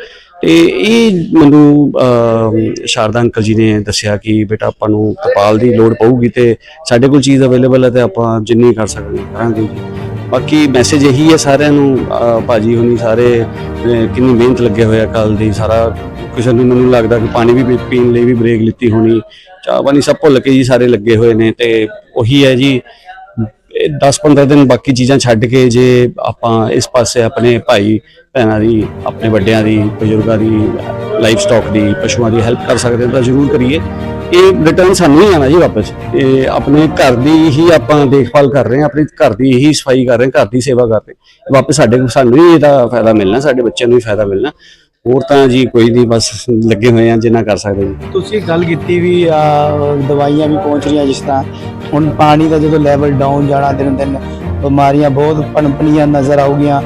S4: ਤੇ ਇਹ ਮੈਨੂੰ ਸ਼ਾਰਦਾ ਅੰਕਲ ਜੀ ਨੇ ਦੱਸਿਆ ਕਿ ਬੇਟਾ ਆਪਾਂ ਨੂੰ ਕਪਾਲ ਦੀ ਲੋੜ ਪਊਗੀ ਤੇ ਸਾਡੇ ਕੋਲ ਚੀਜ਼ ਅਵੇਲੇਬਲ ਹੈ ਤੇ ਆਪਾਂ ਜਿੰਨੀ ਕਰ ਸਕਦੇ ਕਰਾਂਗੇ ਜੀ। ਬਾਕੀ ਮੈਸੇਜ ਇਹੀ ਹੈ ਸਾਰਿਆਂ ਨੂੰ ਭਾਜੀ ਹੁਣੀ ਸਾਰੇ ਕਿੰਨੀ ਮਿਹਨਤ ਲੱਗੇ ਹੋਏ ਆ ਕੱਲ ਦੀ, ਸਾਰਾ ਕਿਸੇ ਨੂੰ ਮੈਨੂੰ ਲੱਗਦਾ ਕਿ ਪਾਣੀ ਵੀ ਪੀਣ ਲਈ ਵੀ ਬ੍ਰੇਕ ਲਿੱਤੀ ਹੋਣੀ। ਚਾਹ ਪਾਣੀ ਸਭ ਭੁੱਲ ਕੇ ਜੀ ਸਾਰੇ ਲੱਗੇ ਹੋਏ ਨੇ ਤੇ ਉਹੀ ਹੈ ਜੀ 10-15 ਦਿਨ ਬਾਕੀ ਚੀਜ਼ਾਂ ਛੱਡ ਕੇ ਜੇ ਆਪਾਂ ਇਸ ਪਾਸੇ ਆਪਣੇ ਭਾਈ ਭੈਣਾਂ ਦੀ, ਆਪਣੇ ਵੱਡਿਆਂ ਦੀ, ਬਜ਼ੁਰਗਾਂ ਦੀ ਲਾਈਫ ਸਟਾਕ ਦੀ, ਪਸ਼ੂਆਂ ਦੀ ਹੈਲਪ ਕਰ ਸਕਦੇ ਤਾਂ ਜ਼ਰੂਰ ਕਰੀਏ। ਇਹ ਰਿਟਰਨ ਸਾਨੂੰ ਹੀ ਆਣਾ ਜੀ ਵਾਪਸ। ਇਹ ਆਪਣੇ ਘਰ ਦੀ ਹੀ ਆਪਾਂ ਦੇਖਭਾਲ ਕਰ ਰਹੇ ਹਾਂ, ਆਪਣੀ ਘਰ ਦੀ ਹੀ ਸਫ਼ਾਈ ਕਰ ਰਹੇ ਹਾਂ, ਘਰ ਦੀ ਸੇਵਾ ਕਰ ਰਹੇ ਹਾਂ। ਵਾਪਸ ਸਾਡੇ ਕੋਲ ਸਾਨੂੰ ਹੀ ਇਹਦਾ ਫਾਇਦਾ ਮਿਲਣਾ, ਸਾਡੇ ਬੱਚਿਆਂ ਨੂੰ ਵੀ ਫਾਇਦਾ ਮਿਲਣਾ। ਹੋਰ ਤਾਂ ਜੀ ਕੋਈ ਨਹੀਂ, ਬਸ ਲੱਗੇ ਹੋਏ ਆ ਜਿੰਨਾ ਕਰ ਸਕਦੇ ਜੀ
S1: ਤੁਸੀਂ ਗੱਲ ਕੀਤੀ ਵੀ, ਆ, ਦਵਾਈਆਂ ਵੀ ਪਹੁੰਚ ਰਹੀਆਂ ਜਿਸ ਤਰ੍ਹਾਂ। ਹੁਣ ਪਾਣੀ ਦਾ ਜਦੋਂ ਲੈਵਲ ਡਾਊਨ ਜਾਣਾ ਦਿਨ ਦਿਨ ਬਿਮਾਰੀਆਂ ਬਹੁਤ ਪਣਪਣੀਆਂ ਨਜ਼ਰ ਆਉਗੀਆਂ।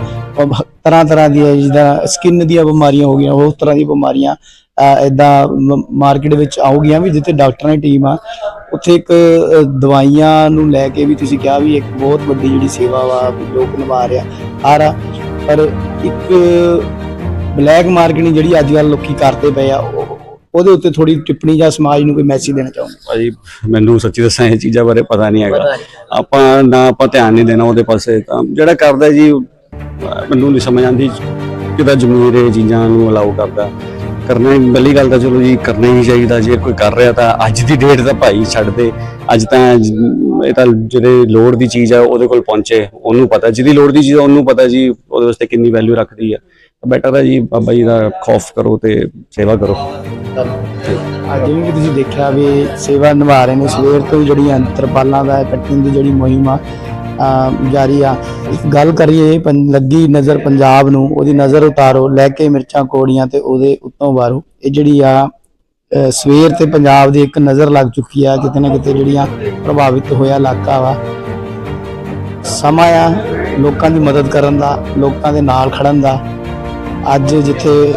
S1: ਤਰ੍ਹਾਂ ਤਰ੍ਹਾਂ ਦੀਆਂ ਜਿੱਦਾਂ ਸਕਿਨ ਦੀਆਂ ਬਿਮਾਰੀਆਂ ਹੋ ਗਈਆਂ ਉਸ ਤਰ੍ਹਾਂ ਦੀਆਂ ਬਿਮਾਰੀਆਂ। ਇਦਾਂ ਮਾਰਕੀਟ ਵਿੱਚ ਆਉਗੀਆਂ ਵੀ ਜਿੱਥੇ ਡਾਕਟਰਾਂ ਦੀ ਟੀਮ ਆ ਉੱਥੇ ਇੱਕ ਦਵਾਈਆਂ ਨੂੰ ਲੈ ਕੇ ਵੀ ਤੁਸੀਂ ਕਿਹਾ ਵੀ ਇੱਕ ਬਹੁਤ ਵੱਡੀ ਜਿਹੜੀ ਸੇਵਾ ਵਾ ਲੋਕ ਨਿਭਾ ਰਿਹਾ ਆ ਪਰ ਇੱਕ ਬਲੈਕ ਮਾਰਕੀਟਿੰਗ ਜਿਹੜੀ ਅੱਜ ਕੱਲ੍ਹ ਲੋਕੀ ਕਰਦੇ ਪਏ ਆ ਉਹ- ਉਹਦੇ ਉੱਤੇ ਥੋੜੀ ਟਿੱਪਣੀ ਜਾਂ ਸਮਾਜ ਨੂੰ ਕੋਈ ਮੈਸੇਜ ਦੇਣਾ ਚਾਹੁੰਦੇ
S4: ਭਾਜੀ ਮੈਨੂੰ ਸੱਚੀ ਦੱਸਾਂ ਇਹ ਚੀਜ਼ਾਂ ਬਾਰੇ ਪਤਾ ਨਹੀਂ ਹੈਗਾ। ਆਪਾਂ ਨਾ ਆਪਾਂ ਧਿਆਨ ਨਹੀਂ ਦੇਣਾ ਉਹਦੇ ਪਾਸੇ ਤਾਂ ਜਿਹੜਾ ਕਰਦਾ ਜੀ ਮੈਨੂੰ ਨਹੀਂ ਸਮਝ ਆਉਂਦੀ ਕਿਦਾ ਜ਼ਮੀਰ ਇਹ ਚੀਜ਼ਾਂ ਨੂੰ ਅਲਾਉ ਕਰਦਾ। ਕਰਨਾ ਹੀ ਪਹਿਲੀ ਗੱਲ ਤਾਂ ਚਲੋ ਜੀ, ਕਰਨਾ ਹੀ ਚਾਹੀਦਾ। ਜੇ ਕੋਈ ਕਰ ਰਿਹਾ ਤਾਂ ਅੱਜ ਦੀ ਡੇਟ ਤਾਂ ਭਾਈ ਛੱਡ ਦੇ। ਅੱਜ ਤਾਂ ਇਹ ਤਾਂ ਜਿਹੜੇ ਲੋੜ ਦੀ ਚੀਜ਼ ਆ, ਉਹਦੇ ਕੋਲ ਪਹੁੰਚੇ। ਉਹਨੂੰ ਪਤਾ, ਜਿਹਦੀ ਲੋੜ ਦੀ ਚੀਜ਼ ਆ, ਉਹਨੂੰ ਪਤਾ ਜੀ, ਉਹਦੇ ਵਾਸਤੇ ਕਿੰਨੀ ਵੈਲਿਊ ਰੱਖਦੀ ਆ। ਬੈਟਰ ਹੈ ਜੀ, ਬਾਬਾ ਜੀ ਦਾ ਖੌਫ ਕਰੋ ਤੇ ਸੇਵਾ ਕਰੋ।
S1: ਅੱਜ ਜਿਵੇਂ ਕਿ ਤੁਸੀਂ ਦੇਖਿਆ ਵੀ ਸੇਵਾ ਨਿਭਾ ਰਹੇ ਨੇ। ਸਵੇਰ ਤੋਂ ਜਿਹੜੀ ਜਿਹੜੀਆਂ ਦਾ ਕੱਟਣ ਦੀ ਜਿਹੜੀ ਮੁਹਿੰਮ ਆ ਜਾਰੀ ਆ। ਗੱਲ ਕਰੀਏ, ਪੰ- ਲੱਗੀ ਨਜ਼ਰ ਪੰਜਾਬ ਨੂੰ, ਉਹਦੀ ਨਜ਼ਰ ਉਤਾਰੋ, ਲੈ ਕੇ ਮਿਰਚਾਂ ਕੋੜੀਆਂ ਤੇ ਉਹਦੇ ਉੱਤੋਂ ਵਾਰੋ ਇਹ ਜਿਹੜੀ ਆ ਸਵੇਰ ਤੇ ਪੰਜਾਬ ਦੀ ਇੱਕ ਨਜ਼ਰ ਲੱਗ ਚੁੱਕੀ ਆ, ਕਿਤੇ ਨਾ ਕਿਤੇ ਜਿਹੜੀਆਂ ਪ੍ਰਭਾਵਿਤ ਹੋਇਆ ਇਲਾਕਾ ਵਾ। ਸਮਾਂ ਆ ਲੋਕਾਂ ਦੀ ਮਦਦ ਕਰਨ ਦਾ, ਲੋਕਾਂ ਦੇ ਨਾਲ ਖੜਨ ਦਾ। ਅੱਜ ਜਿੱਥੇ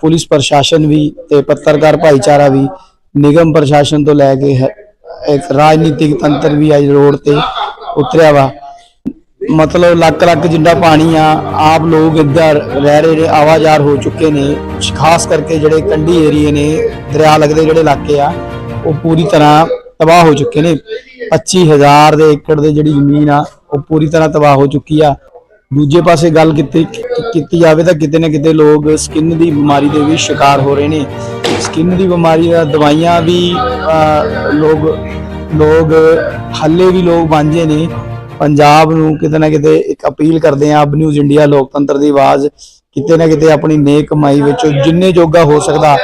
S1: ਪੁਲਿਸ ਪ੍ਰਸ਼ਾਸਨ ਵੀ ਤੇ ਪੱਤਰਕਾਰ ਭਾਈਚਾਰਾ ਵੀ, ਨਿਗਮ ਪ੍ਰਸ਼ਾਸਨ ਤੋਂ ਲੈ ਕੇ ਇੱਕ ਰਾਜਨੀਤਿਕ ਤੰਤਰ ਵੀ ਅੱਜ ਰੋਡ ਤੇ ਉਤਰਿਆ ਵਾ। ਮਤਲਬ ਲੱਖ ਲੱਖ ਜਿੰਨਾ ਪਾਣੀ ਆ ਆਪ ਲੋਕ ਇੱਧਰ ਰਹਿ ਰਹੇ ਨੇ ਆਵਾਜ਼ਾਰ ਹੋ ਚੁੱਕੇ ਨੇ। ਖਾਸ ਕਰਕੇ ਜਿਹੜੇ ਕੰਢੀ ਏਰੀਏ ਨੇ ਦਰਿਆ ਲੱਗਦੇ ਜਿਹੜੇ ਇਲਾਕੇ ਆ ਉਹ ਪੂਰੀ ਤਰ੍ਹਾਂ ਤਬਾਹ ਹੋ ਚੁੱਕੇ ਨੇ। 25000 ਦੇ ਏਕੜ ਦੇ ਜਿਹੜੀ ਜ਼ਮੀਨ ਆ ਉਹ ਪੂਰੀ ਤਰ੍ਹਾਂ ਤਬਾਹ ਹੋ ਚੁੱਕੀ ਆ। ਦੂਜੇ ਪਾਸੇ ਗੱਲ ਕੀਤੀ ਕੀਤੀ ਜਾਵੇ ਤਾਂ ਕਿਤੇ ਨਾ ਕਿਤੇ ਲੋਕ ਸਕਿਨ ਦੀ ਬਿਮਾਰੀ ਦੇ ਵੀ ਸ਼ਿਕਾਰ ਹੋ ਰਹੇ ਨੇ। ਸਕਿਨ ਦੀ ਬਿਮਾਰੀ ਦਾ ਦਵਾਈਆਂ ਵੀ ਅਹ, ਲੋਕ ਲੋਕ, ਹਾਲੇ ਵੀ ਲੋਕ ਵਾਂਝੇ ਨੇ। ਪੰਜਾਬ ਨੂੰ ਕਿਤੇ ਨਾ ਕਿਤੇ ਇੱਕ ਅਪੀਲ ਕਰਦੇ ਆ ਅਬ ਨਿਊਜ਼ ਇੰਡੀਆ ਲੋਕਤੰਤਰ ਦੀ ਆਵਾਜ਼, ਕਿਤੇ ਨਾ ਕਿਤੇ ਆਪਣੀ ਨੇਕ ਕਮਾਈ ਵਿੱਚ ਜਿੰਨੇ ਜੋਗਾ ਹੋ ਸਕਦਾ,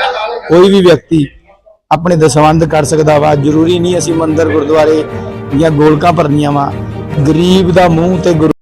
S1: ਕੋਈ ਵੀ ਵਿਅਕਤੀ ਆਪਣੇ ਦਸਵੰਦ ਕਰ ਸਕਦਾ ਵਾ। ਜ਼ਰੂਰੀ ਨਹੀਂ ਅਸੀਂ ਮੰਦਰ, ਗੁਰਦੁਆਰੇ ਜਾਂ ਗੋਲਕਾਂ ਭਰਨੀਆਂ ਵਾ। ਗਰੀਬ ਦਾ ਮੂੰਹ ਤੇ ਗੁਰੂ